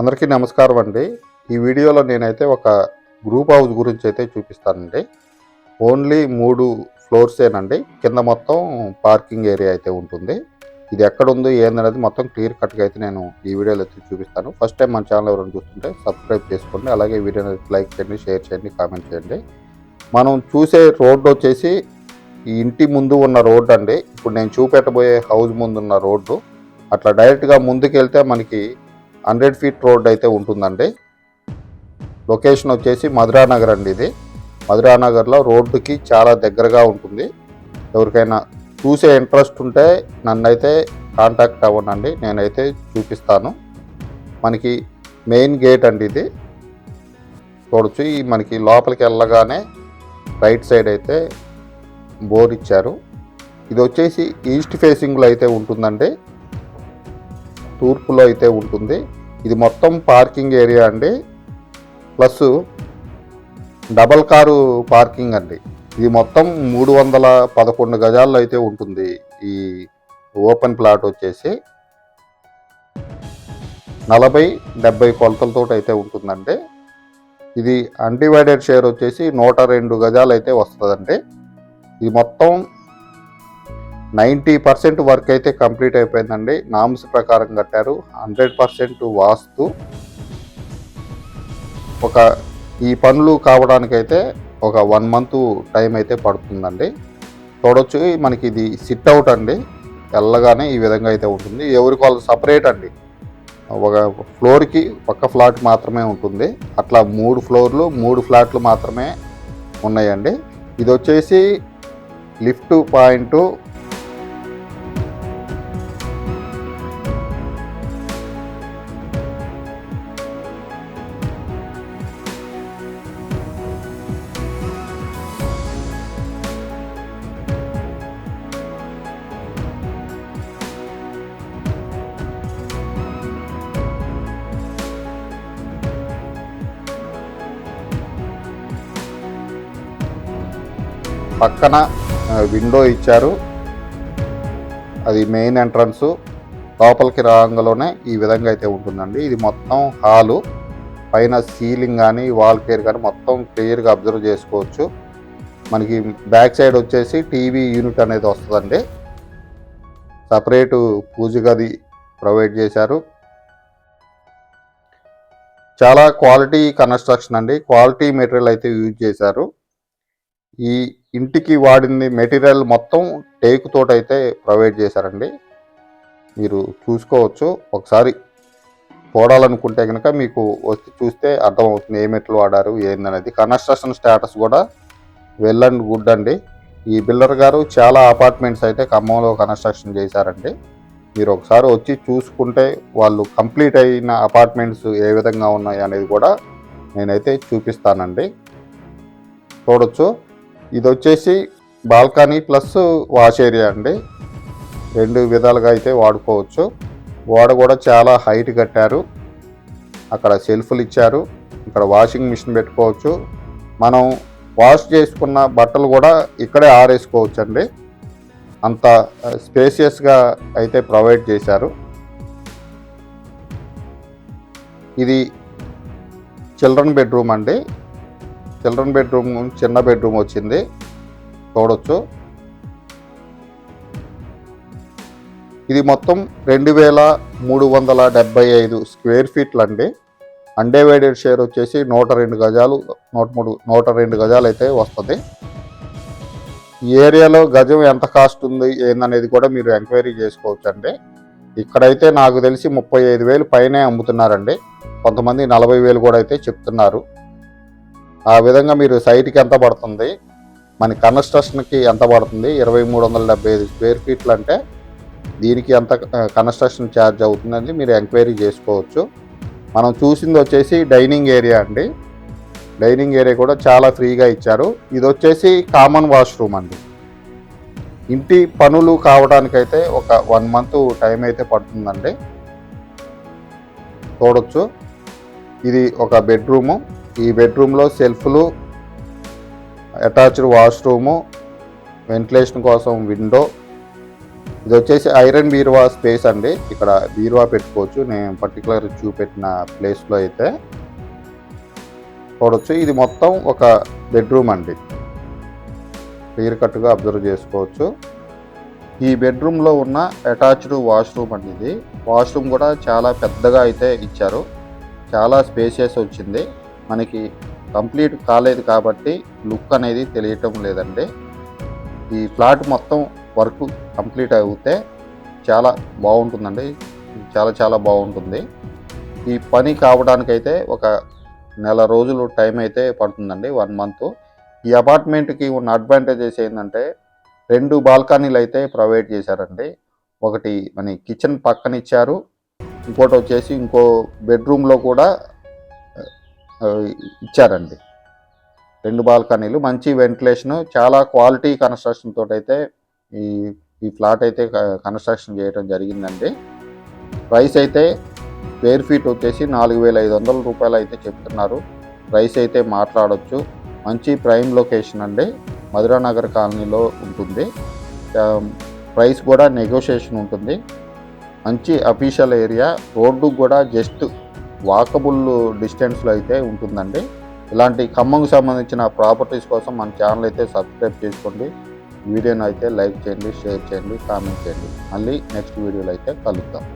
అందరికీ నమస్కారం అండి. ఈ వీడియోలో నేనైతే ఒక గ్రూప్ హౌస్ గురించి అయితే చూపిస్తానండి. ఓన్లీ మూడు ఫ్లోర్సేనండి కింద మొత్తం పార్కింగ్ ఏరియా అయితే ఉంటుంది. ఇది ఎక్కడుందో ఏందనేది మొత్తం క్లియర్ కట్గా అయితే నేను ఈ వీడియోలో అయితే చూపిస్తాను. ఫస్ట్ టైం మన ఛానల్ ఎవరైనా చూస్తుంటే సబ్స్క్రైబ్ చేసుకోండి. అలాగే వీడియోని లైక్ చేయండి షేర్ చేయండి కామెంట్ చేయండి. మనం చూసే రోడ్డు వచ్చేసి ఈ ఇంటి ముందు ఉన్న రోడ్డు అండి. ఇప్పుడు నేను చూపెట్టబోయే హౌస్ ముందు ఉన్న రోడ్డు. అట్లా డైరెక్ట్గా ముందుకు వెళ్తే మనకి హండ్రెడ్ ఫీట్ రోడ్ అయితే ఉంటుందండి. లొకేషన్ వచ్చేసి మధురానగర్ అండి ఇది. మధురానగర్లో రోడ్డుకి చాలా దగ్గరగా ఉంటుంది. ఎవరికైనా చూసే ఇంట్రెస్ట్ ఉంటే నన్నైతే కాంటాక్ట్ అవ్వనండి నేనైతే చూపిస్తాను. మనకి మెయిన్ గేట్ అండి ఇది. చూడొచ్చు. ఈ మనకి లోపలికి వెళ్ళగానే రైట్ సైడ్ అయితే బోర్ ఇచ్చారు. ఇది వచ్చేసి ఈస్ట్ ఫేసింగ్లో అయితే ఉంటుందండి. తూర్పులో అయితే ఉంటుంది. ఇది మొత్తం పార్కింగ్ ఏరియా అండి. ప్లస్ డబల్ కారు పార్కింగ్ అండి. ఇది మొత్తం మూడు వందల పదకొండు గజాల్లో అయితే ఉంటుంది. ఈ ఓపెన్ ప్లాట్ వచ్చేసి నలభై డెబ్బై కొలతలతో అయితే ఉంటుందండి. ఇది అన్డివైడెడ్ షేర్ వచ్చేసి నూట రెండు గజాలు అయితే వస్తుందండి. ఇది మొత్తం నైంటీ పర్సెంట్ వర్క్ అయితే కంప్లీట్ అయిపోయిందండి. నామ్స్ ప్రకారం కట్టారు. Hundred percent vastu. ఒక ఈ పనులు కావడానికైతే ఒక వన్ మంత్ టైం అయితే పడుతుందండి. చూడొచ్చు మనకి ఇది సిట్ అవుట్ అండి. తెల్లగానే ఈ విధంగా అయితే ఉంటుంది. ఎవరికి వాళ్ళు సపరేట్ అండి. ఒక ఫ్లోర్కి ఒక ఫ్లాట్ మాత్రమే ఉంటుంది. అట్లా మూడు ఫ్లోర్లు మూడు ఫ్లాట్లు మాత్రమే ఉన్నాయండి. ఇది వచ్చేసి లిఫ్ట్ పాయింట్ పక్కన విండో ఇచ్చారు. అది మెయిన్ ఎంట్రన్స్ లోపలికి రాగానే ఈ విధంగా అయితే ఉంటుందండి. ఇది మొత్తం హాలు పైన సీలింగ్ కానీ వాల్ కేర్ కానీ మొత్తం క్లియర్గా అబ్జర్వ్ చేసుకోవచ్చు. మనకి బ్యాక్ సైడ్ వచ్చేసి టీవీ యూనిట్ అనేది వస్తుందండి. సపరేటు పూజ గది ప్రొవైడ్ చేశారు. చాలా క్వాలిటీ కన్స్ట్రక్షన్ అండి. క్వాలిటీ మెటీరియల్ అయితే యూజ్ చేశారు. ఈ ఇంటికి వాడింది మెటీరియల్ మొత్తం టేక్ తోట అయితే ప్రొవైడ్ చేశారండి. మీరు చూసుకోవచ్చు. ఒకసారి చూడాలనుకుంటే కనుక మీకు వచ్చి చూస్తే అర్థమవుతుంది ఏ మెట్లు వాడారు ఏందనేది. కన్స్ట్రక్షన్ స్టేటస్ కూడా వెల్ అండ్ గుడ్ అండి. ఈ బిల్డర్ గారు చాలా అపార్ట్మెంట్స్ అయితే ఖమ్మంలో కన్స్ట్రక్షన్ చేశారండి. మీరు ఒకసారి వచ్చి చూసుకుంటే వాళ్ళు కంప్లీట్ అయిన అపార్ట్మెంట్స్ ఏ విధంగా ఉన్నాయి అనేది కూడా నేనైతే చూపిస్తానండి. చూడొచ్చు. ఇది వచ్చేసి బాల్కనీ ప్లస్ వాష్ ఏరియా అండి. రెండు విధాలుగా అయితే వాడుకోవచ్చు. గోడ కూడా చాలా హైట్ కట్టారు. అక్కడ సెల్ఫ్లు ఇచ్చారు. ఇక్కడ వాషింగ్ మిషన్ పెట్టుకోవచ్చు. మనం వాష్ చేసుకున్న బట్టలు కూడా ఇక్కడే ఆరేసుకోవచ్చు అండి అంత స్పేసియస్గా అయితే ప్రొవైడ్ చేశారు. ఇది చిల్డ్రన్ బెడ్రూమ్ అండి. చిల్డ్రన్ బెడ్రూమ్ చిన్న బెడ్రూమ్ వచ్చింది. చూడొచ్చు. ఇది మొత్తం రెండు వేల మూడు వందల డెబ్బై ఐదు స్క్వేర్ ఫీట్లు అండి అండేవైడెడ్ షేర్ వచ్చేసి నూట రెండు గజాలు నూట మూడు నూట రెండు గజాలు అయితే వస్తుంది. ఈ ఏరియాలో గజం ఎంత కాస్ట్ ఉంది ఏందనేది కూడా మీరు ఎంక్వైరీ చేసుకోవచ్చు అండి ఇక్కడైతే నాకు తెలిసి ముప్పై ఐదు వేలు పైనే అమ్ముతున్నారండి. కొంతమంది నలభై వేలు కూడా అయితే చెప్తున్నారు. ఆ విధంగా మీరు సైట్కి ఎంత పడుతుంది? మన కన్స్ట్రక్షన్కి ఎంత పడుతుంది? ఇరవై మూడు వందల డెబ్బై ఐదు స్క్వేర్ ఫీట్లు అంటే దీనికి ఎంత కన్స్ట్రక్షన్ ఛార్జ్ అవుతుందని మీరు ఎంక్వైరీ చేసుకోవచ్చు. మనం చూసింది వచ్చేసి డైనింగ్ ఏరియా అండి. డైనింగ్ ఏరియా కూడా చాలా ఫ్రీగా ఇచ్చారు. ఇది వచ్చేసి కామన్ వాష్రూమ్ అండి. ఇంటి పనులు కావడానికైతే ఒక వన్ మంత్ టైం అయితే పడుతుందండి. చూడొచ్చు. ఇది ఒక బెడ్రూము. ఈ బెడ్రూమ్లో సెల్ఫ్లు అటాచ్డ్ వాష్రూము వెంటిలేషన్ కోసం విండో. ఇది వచ్చేసి ఐరన్ బీరువా స్పేస్ అండి. ఇక్కడ బీరువా పెట్టుకోవచ్చు. నేను పర్టికులర్ చూపెట్టిన ప్లేస్లో అయితే. చూడొచ్చు ఇది మొత్తం ఒక బెడ్రూమ్ అండి. క్లియర్ కట్గా అబ్జర్వ్ చేసుకోవచ్చు. ఈ బెడ్రూమ్లో ఉన్న అటాచ్డ్ వాష్రూమ్ అండి ఇది. వాష్రూమ్ కూడా చాలా పెద్దగా అయితే ఇచ్చారు. చాలా స్పేసియస్ వచ్చింది. మనకి కంప్లీట్ కాలేదు కాబట్టి లుక్ అనేది తెలియటం లేదండి. ఈ ఫ్లాట్ మొత్తం వర్క్ కంప్లీట్ అవుతే చాలా బాగుంటుందండి. చాలా చాలా బాగుంటుంది. ఈ పని కావడానికైతే ఒక నెల రోజులు టైం అయితే పడుతుందండి వన్ మంత్. ఈ అపార్ట్మెంట్కి ఉన్న అడ్వాంటేజెస్ ఏంటంటే రెండు బాల్కనీలు అయితే ప్రొవైడ్ చేశారండి. ఒకటి మన కిచెన్ పక్కన ఇచ్చారు ఇంకోటి వచ్చేసి ఇంకో బెడ్రూమ్లో కూడా ఇచ్చారండి. రెండు బాల్కనీలు మంచి వెంటిలేషన్ చాలా క్వాలిటీ కన్స్ట్రక్షన్ అయితే ఈ ఈ ఫ్లాట్ అయితే కన్స్ట్రక్షన్ చేయడం జరిగిందండి. ప్రైస్ అయితే స్క్వేర్ ఫీట్ వచ్చేసి నాలుగు వేల ఐదు వందల రూపాయలు అయితే చెప్తున్నారు. ప్రైస్ అయితే మాట్లాడవచ్చు మంచి ప్రైమ్ లొకేషన్ అండి. మధురానగర్ కాలనీలో ఉంటుంది. ప్రైస్ కూడా నెగోషియేషన్ ఉంటుంది. మంచి అఫీషియల్ ఏరియా. రోడ్డు కూడా జస్ట్ వాకబుల్ డిస్టెన్స్లో అయితే ఉంటుందండి. ఇలాంటి ఖమ్మంకు సంబంధించిన ప్రాపర్టీస్ కోసం మన ఛానల్ అయితే సబ్స్క్రైబ్ చేసుకోండి. వీడియోని అయితే లైక్ చేయండి షేర్ చేయండి కామెంట్ చేయండి. మళ్ళీ నెక్స్ట్ వీడియోలో అయితే కలుద్దాం.